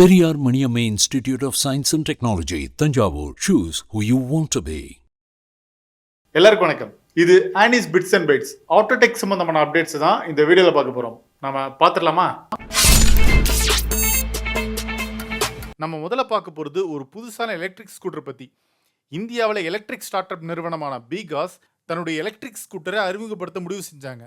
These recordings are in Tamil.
Periyar Maniammai institute of science and technology Thanjavur. Choose who you want to be எல்லாருக்கும் வணக்கம். இது Anis bits and bytes autotech சம்பந்தமான அப்டேட்ஸ் தான் இந்த வீடியோவில் பார்க்க போகிறோம் நம்ம பார்த்துடலாமா? நம்ம முதல்ல பார்க்க போகிறது ஒரு புதுசான எலக்ட்ரிக் ஸ்கூட்டர் பற்றி இந்தியாவில் எலக்ட்ரிக் ஸ்டார்ட் அப் நிறுவனமான பிகாஸ் தன்னுடைய எலக்ட்ரிக் ஸ்கூட்டரை அறிமுகப்படுத்த முடிவு செஞ்சாங்க.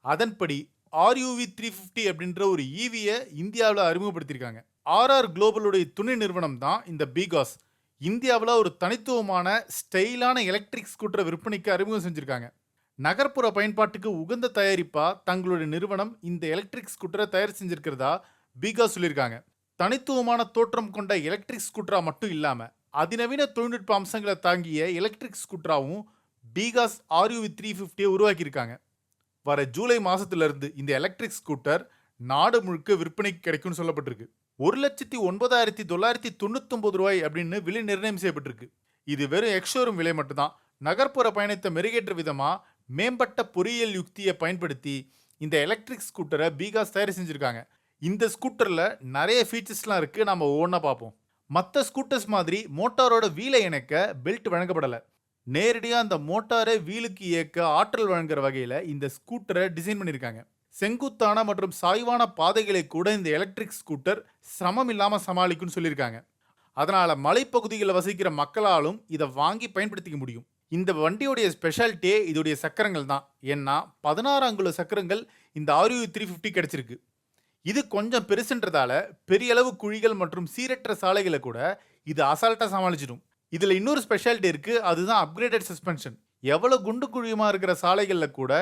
அதன்படி ஆர்யூவி த்ரீ ஃபிஃப்டி அப்படின்ற ஒரு ஈவியை இந்தியாவில் அறிமுகப்படுத்தியிருக்காங்க. ஆர்ஆர் குளோபலுடைய துணை நிறுவனம் தான் இந்த பிகாஸ் இந்தியாவில் ஒரு தனித்துவமான ஸ்டைலான எலக்ட்ரிக் ஸ்கூட்டரை விற்பனைக்கு அறிமுகம் செஞ்சுருக்காங்க. நகர்ப்புற பயன்பாட்டுக்கு உகந்த தயாரிப்பாக தங்களுடைய நிறுவனம் இந்த எலக்ட்ரிக் ஸ்கூட்டரை தயார் செஞ்சுருக்கிறதா பிகாஸ் சொல்லியிருக்காங்க. தனித்துவமான தோற்றம் கொண்ட எலக்ட்ரிக் ஸ்கூட்டராக மட்டும் இல்லாமல் அதிநவீன தொழில்நுட்ப அம்சங்களை தாங்கிய எலக்ட்ரிக் ஸ்கூட்டராகவும் பீகாஸ் ஆர்யூவி த்ரீ ஃபிஃப்டியை உருவாக்கியிருக்காங்க. வர ஜூலை மாதத்திலிருந்து இந்த எலக்ட்ரிக் ஸ்கூட்டர் நாடு முழுக்க விற்பனைக்கு கிடைக்கும்னு சொல்லப்பட்டிருக்கு. ஒரு லட்சத்தி ஒன்பதாயிரத்தி தொள்ளாயிரத்தி தொண்ணூத்தொம்பது ரூபாய் அப்படின்னு விலை நிர்ணயம் செய்யப்பட்டிருக்கு. இது வெறும் எக்ஷோரூம் விலை மட்டும்தான். நகர்ப்புற பயணத்தை மெருகேற்ற விதமாக மேம்பட்ட பொறியியல் யுக்தியை பயன்படுத்தி இந்த எலக்ட்ரிக் ஸ்கூட்டரை பீகாஸ் தயார் செஞ்சுருக்காங்க. இந்த ஸ்கூட்டரில் நிறைய ஃபீச்சர்ஸ்லாம் இருக்குது நம்ம ஒவ்வொன்றா பார்ப்போம். மற்ற ஸ்கூட்டர்ஸ் மாதிரி மோட்டாரோட வீலை இணைக்க பெல்ட் வழங்கப்படலை. நேரடியாக அந்த மோட்டாரை வீலுக்கு இயக்க ஆற்றல் வழங்குற வகையில் இந்த ஸ்கூட்டரை டிசைன் பண்ணியிருக்காங்க செங்குத்தான மற்றும் சாய்வான பாதைகளை கூட இந்த எலக்ட்ரிக் ஸ்கூட்டர் சிரமம் இல்லாமல் சமாளிக்கும்னு சொல்லியிருக்காங்க அதனால் மலைப்பகுதிகளில் வசிக்கிற மக்களாலும் இதை வாங்கி பயன்படுத்திக்க முடியும். இந்த வண்டியுடைய ஸ்பெஷாலிட்டியே இதோடைய சக்கரங்கள் தான். ஏன்னா பதினாறு அங்குல சக்கரங்கள் இந்த ஆர்யூ த்ரீ ஃபிஃப்டி கிடச்சிருக்கு. இது கொஞ்சம் பெருசுன்றதால பெரிய அளவு குழிகள் மற்றும் சீரற்ற சாலைகளை கூட இது அசால்ட்டாக சமாளிச்சிடும். இதில் இன்னொரு ஸ்பெஷாலிட்டி இருக்குது அதுதான் அப்கிரேடட் சஸ்பென்ஷன் எவ்வளோ குண்டு குழியுமாக இருக்கிற சாலைகளில் கூட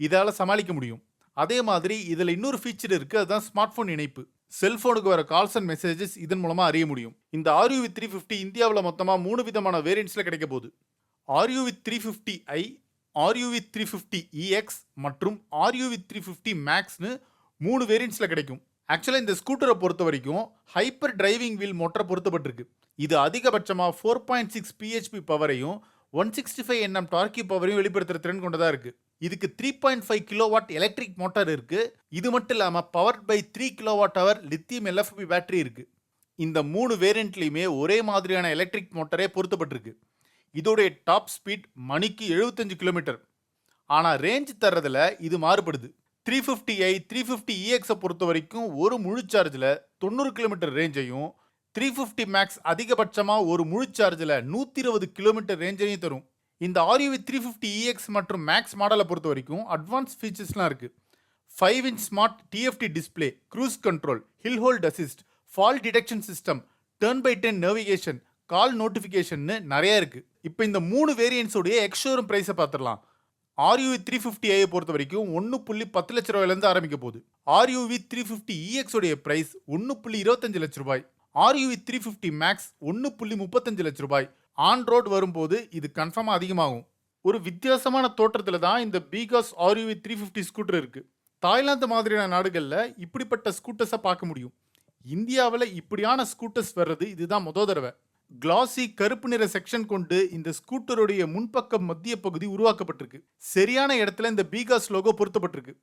இதால் சமாளிக்க முடியும். அதே மாதிரி இதில் இன்னொரு ஃபீச்சர் இருக்குது அதுதான் ஸ்மார்ட் ஃபோன் இணைப்பு செல்ஃபோனுக்கு வர கால்ஸ் அண்ட் மெசேஜஸ் இதன் மூலமாக அறிய முடியும். இந்த ஆர்யூவி த்ரீ ஃபிஃப்டி இந்தியாவில் மொத்தமாக மூணு விதமான வேரியன்ட்ஸில் கிடைக்க போகுது. RUV three fifty I RUV three fifty EX மற்றும் ஆர்யூவி த்ரீ ஃபிஃப்டி மேக்ஸ்னு மூணு வேரியன்ட்ஸில் கிடைக்கும். ஆக்சுவலாக இந்த ஸ்கூட்டரை பொறுத்த வரைக்கும் ஹைப்பர் டிரைவிங் வீல் மோட்டரை பொருத்தப்பட்டிருக்கு இது அதிகபட்சமாக ஃபோர் பாயிண்ட் சிக்ஸ் பிஹெச்பி பவரையும் ஒன் சிக்ஸ்டி ஃபைவ் என்எம் டார்க்கி பவரையும் வெளிப்படுத்துகிற திறன் கொண்டதாக இருக்குது இதுக்கு three point five kilowatt electric motor இருக்குது இது மட்டும் இல்லாமல் power by three kilowatt hour lithium LFP battery இருக்குது இந்த மூணு வேரியண்ட்லையுமே ஒரே மாதிரியான எலக்ட்ரிக் மோட்டரே பொருத்தப்பட்டிருக்கு. இதோடைய டாப் ஸ்பீட் மணிக்கு எழுபத்தஞ்சு கிலோமீட்டர் ஆனால் ரேஞ்ச் தர்றதில் இது மாறுபடுது. Three fifty I three fifty இஎக்ஸை பொறுத்த வரைக்கும் ஒரு முழு சார்ஜில் தொண்ணூறு கிலோமீட்டர் ரேஞ்சையும் த்ரீ ஃபிஃப்டி மேக்ஸ் அதிகபட்சமாக ஒரு முழு சார்ஜில் நூற்றி இருபது கிலோமீட்டர் ரேஞ்சையும் தரும். இந்த ஆர்யூவி த்ரீ ஃபிஃப்டி இஎக்ஸ் மற்றும் மேக்ஸ் மாடலை பொறுத்த வரைக்கும் அட்வான்ஸ் ஃபீச்சர்ஸ்லாம் இருக்குது five inch smart TFT display cruise control hill hold assist fall detection system turn by turn navigation call நோட்டிஃபிகேஷன்னு நிறைய இருக்குது இப்போ இந்த மூணு வேரியன்ஸோடைய எக்ஸ்ஷோரூம் ப்ரைஸை பார்த்துடலாம் ஆர்யூவி த்ரீ ஃபிஃப்டி ஐயை பொறுத்த வரைக்கும் ஒன்று புள்ளி பத்து லட்ச ரூபாயிலேருந்து ஆரம்பிக்க போகுது. ஆர்யூவி த்ரீ ஃபிஃப்டி இஎக்ஸோடைய ப்ரைஸ் பிரைஸ் ஒன்று புள்ளி இருபத்தஞ்சு லட்ச ரூபாய். ஆர்யூவி த்ரீ ஃபிஃப்டி மேக்ஸ் ஒன்று புள்ளி முப்பத்தஞ்சு லட்ச ரூபாய். ஆன் ரோட் வரும்போது இது கன்ஃபார்மாக அதிகமாகும். ஒரு வித்தியாசமான தோற்றத்தில் தான் இந்த பீகாஸ் ஆர்யூவி த்ரீ ஃபிஃப்டி ஸ்கூட்டர் இருக்குது தாய்லாந்து மாதிரியான நாடுகளில் இப்படிப்பட்ட ஸ்கூட்டர்ஸை பார்க்க முடியும். இந்தியாவில் இப்படியான ஸ்கூட்டர்ஸ் வர்றது இதுதான் முத தடவை. கிளாசி கருப்பு நிற செக்ஷன் கொண்டு இந்த ஸ்கூட்டருடைய முன்பக்க மத்திய பகுதி உருவாக்கப்பட்டிருக்கு. சரியான இடத்துல இந்த பீகாஸ் லோகோ பொருத்தப்பட்டிருக்கு.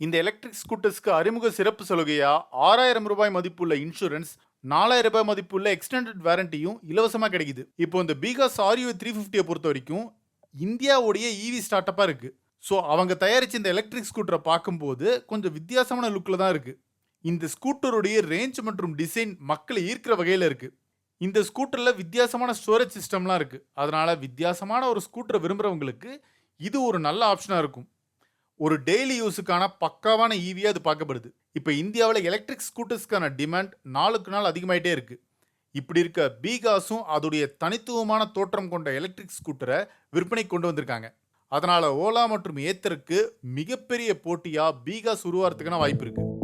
இந்த எலக்ட்ரிக் ஸ்கூட்டர்ஸ்க்கு அறிமுக சிறப்பு சலுகையாக ஆறாயிரம் ரூபாய் மதிப்புள்ள இன்சூரன்ஸ் நாலாயிரம் ரூபாய் மதிப்புள்ள எக்ஸ்டெண்டட் வாரண்டியும் இலவசமாக கிடைக்குது. இப்போ இந்த பீகாஸ் ஆரியோ த்ரீ ஃபிஃப்டியை பொறுத்த வரைக்கும் இந்தியாவுடைய இவி ஸ்டார்ட் அப்பாக இருக்குது ஸோ அவங்க தயாரித்த இந்த எலக்ட்ரிக் ஸ்கூட்டரை பார்க்கும்போது கொஞ்சம் வித்தியாசமான லுக்கில் தான் இருக்குது இந்த ஸ்கூட்டருடைய ரேஞ்ச் மற்றும் டிசைன் மக்களை ஈர்க்கிற வகையில் இருக்குது இந்த ஸ்கூட்டரில் வித்தியாசமான ஸ்டோரேஜ் சிஸ்டம்லாம் இருக்குது அதனால் வித்தியாசமான ஒரு ஸ்கூட்டரை விரும்புகிறவங்களுக்கு இது ஒரு நல்ல ஆப்ஷனாக இருக்கும். ஒரு டெய்லி யூஸுக்கான பக்காவான ஈவியாக அது பார்க்கப்படுது. இப்போ இந்தியாவில் எலக்ட்ரிக் ஸ்கூட்டர்ஸ்க்கான டிமாண்ட் நாளுக்கு நாள் அதிகமாயிட்டே இருக்கு. இப்படி இருக்க பீகாஸும் அதோடைய தனித்துவமான தோற்றம் கொண்ட எலக்ட்ரிக் ஸ்கூட்டரை விற்பனை கொண்டு வந்திருக்காங்க. அதனால ஓலா மற்றும் ஏத்தருக்கு மிகப்பெரிய போட்டியாக பீகாஸ் உருவாகிறதுக்கான வாய்ப்பு இருக்குது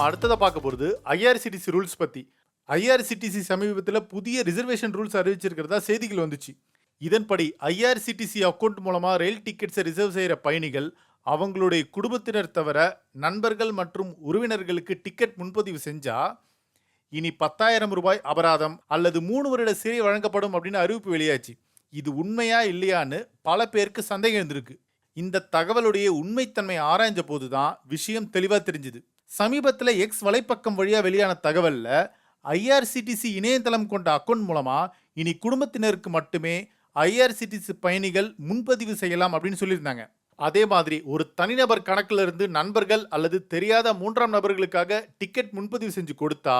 நம்ம அடுத்ததா பார்க்க போகிறது ஐஆர்சிடிசி ரூல்ஸ் பற்றி ஐஆர்சிடிசி சமீபத்தில் புதிய ரிசர்வேஷன் ரூல்ஸ் அறிவிச்சிருக்கிறதா செய்திகள் வந்துச்சு. இதன்படி ஐஆர்சிடிசி அக்கௌண்ட் மூலமாக ரயில் டிக்கெட்ஸை ரிசர்வ் செய்கிற பயணிகள் அவங்களுடைய குடும்பத்தினர் தவிர நண்பர்கள் மற்றும் உறவினர்களுக்கு டிக்கெட் முன்பதிவு செஞ்சால் இனி பத்தாயிரம் ரூபாய் அபராதம் அல்லது மூணு வருட சிறை வழங்கப்படும் அப்படின்னு அறிவிப்பு வெளியாச்சு. இது உண்மையா இல்லையான்னு பல பேருக்கு சந்தேகம் இருந்திருக்கு. இந்த தகவலுடைய உண்மைத்தன்மை ஆராய்ஞ்ச போதுதான் விஷயம் தெளிவாக தெரிஞ்சுது. சமீபத்தில் எக்ஸ் வலைப்பக்கம் வழியாக வெளியான தகவலில் ஐஆர்சிடிசி இணையதளம் கொண்ட அக்கௌண்ட் மூலமாக இனி குடும்பத்தினருக்கு மட்டுமே ஐஆர்சிடிசி பயணிகள் முன்பதிவு செய்யலாம் அப்படின்னு சொல்லியிருந்தாங்க. அதே மாதிரி ஒரு தனிநபர் கணக்கில் இருந்து நண்பர்கள் அல்லது தெரியாத மூன்றாம் நபர்களுக்காக டிக்கெட் முன்பதிவு செஞ்சு கொடுத்தா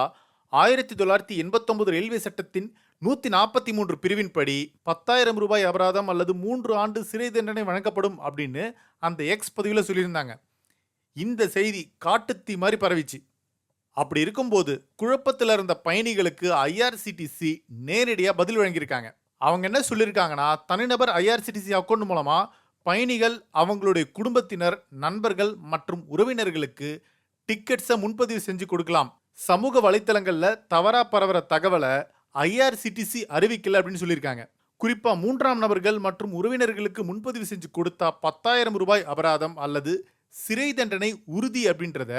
ஆயிரத்தி தொள்ளாயிரத்தி எண்பத்தொன்பது ரயில்வே சட்டத்தின் நூத்தி நாற்பத்தி மூன்று பிரிவின்படி பத்தாயிரம் ரூபாய் அபராதம் அல்லது மூன்று ஆண்டு சிறை தண்டனை வழங்கப்படும் அப்படின்னு அந்த எக்ஸ் பதிவில் சொல்லியிருந்தாங்க. இந்த செய்தி காட்டுத்தீ மாதிரி பரவிச்சு. அப்படி இருக்கும்போது குழப்பத்தில் இருந்த பயணிகளுக்கு ஐஆர்சிடிசி நேரடியாக பதில் வழங்கியிருக்காங்க. அவங்க என்ன சொல்லியிருக்காங்கன்னா தனிநபர் ஐஆர்சிடிசி அக்கௌண்ட் மூலமா பயணிகள் அவங்களுடைய குடும்பத்தினர் நண்பர்கள் மற்றும் உறவினர்களுக்கு டிக்கெட்ஸை முன்பதிவு செஞ்சு கொடுக்கலாம். சமூக வலைத்தளங்களில் தவறாக பரவுற தகவலை ஐஆர்சிடிசி அறிவிக்கல அப்படின்னு சொல்லியிருக்காங்க. குறிப்பாக மூன்றாம் நபர்கள் மற்றும் உறவினர்களுக்கு முன்பதிவு செஞ்சு கொடுத்தா பத்தாயிரம் ரூபாய் அபராதம் அல்லது சிறை தண்டனை உறுதி அப்படின்றத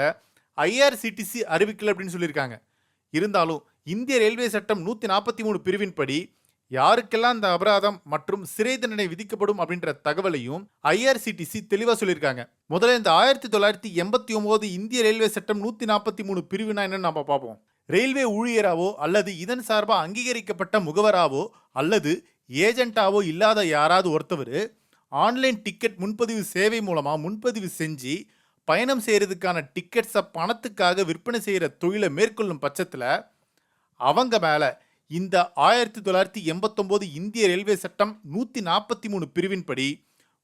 ஐஆர்சிடிசி அறிவிக்கல அப்படின்னு சொல்லியிருக்காங்க. இருந்தாலும் இந்திய ரயில்வே சட்டம் நூற்றி நாற்பத்தி மூணு பிரிவின்படி யாருக்கெல்லாம் இந்த அபராதம் மற்றும் சிறை தண்டனை விதிக்கப்படும் அப்படின்ற தகவலையும் ஐஆர்சிடிசி தெளிவாக சொல்லியிருக்காங்க. முதல்ல இந்த ஆயிரத்தி தொள்ளாயிரத்தி எண்பத்தி ஒம்போது இந்திய ரயில்வே சட்டம் நூற்றி நாற்பத்தி மூணு பிரிவுனா என்னன்னு நம்ம பார்ப்போம். ரயில்வே ஊழியராவோ அல்லது இதன் சார்பாக அங்கீகரிக்கப்பட்ட முகவராவோ அல்லது ஏஜென்ட்டாவோ இல்லாத யாராவது ஒருத்தவர் ஆன்லைன் டிக்கெட் முன்பதிவு சேவை மூலமாக முன்பதிவு செஞ்சு பயணம் செய்கிறதுக்கான டிக்கெட்ஸை பணத்துக்காக விற்பனை செய்கிற தொழிலை மேற்கொள்ளும் பட்சத்தில் அவங்க மேலே இந்த ஆயிரத்தி தொள்ளாயிரத்தி எண்பத்தொம்போது இந்திய ரயில்வே சட்டம் நூற்றி நாற்பத்தி மூணு பிரிவின்படி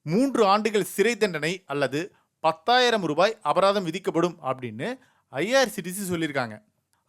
மூன்று ஆண்டுகள் சிறை தண்டனை அல்லது பத்தாயிரம் ரூபாய் அபராதம் விதிக்கப்படும் அப்படின்னு ஐஆர்சிடிசி சொல்லியிருக்காங்க.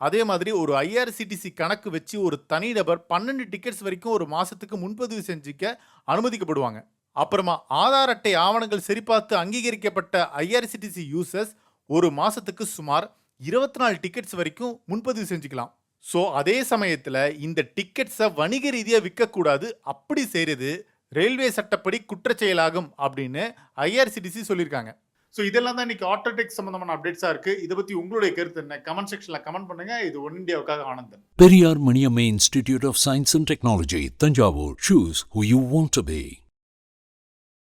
அதே மாதிரி ஒரு ஐஆர்சிடிசி கணக்கு வச்சு ஒரு தனிநபர் பன்னெண்டு டிக்கெட்ஸ் வரைக்கும் ஒரு மாதத்துக்கு முன்பதிவு செஞ்சுக்க அனுமதிக்கப்படுவாங்க. அப்புறமா ஆதார் அட்டை ஆவணங்கள் சரிபார்த்து அங்கீகரிக்கப்பட்ட ஐஆர்சிடிசி யூசர்ஸ் ஒரு மாதத்துக்கு சுமார் இருபத்தி நாலு டிக்கெட்ஸ் வரைக்கும் முன்பதிவு செஞ்சுக்கலாம். ஸோ அதே சமயத்தில் இந்த டிக்கெட்ஸை வணிக ரீதியாக விற்கக்கூடாது. அப்படி செய்கிறது ரயில்வே சட்டப்படி குற்றச்செயலாகும் அப்படின்னு ஐஆர்சிடிசி சொல்லியிருக்காங்க. ஸோ இதெல்லாம் தான் இன்னைக்கு ஆட்டோடெக் சம்பந்தமான அப்டேட்ஸாக இருக்கு. இதை பற்றி உங்களுடைய கருத்து என்ன? கமெண்ட் செக்ஷனில் கமெண்ட் பண்ணுங்க. இது ஒன் இந்தியாவுக்காக Anandan. Periyar Maniammai institute of science and technology Thanjavur. Choose who you want to be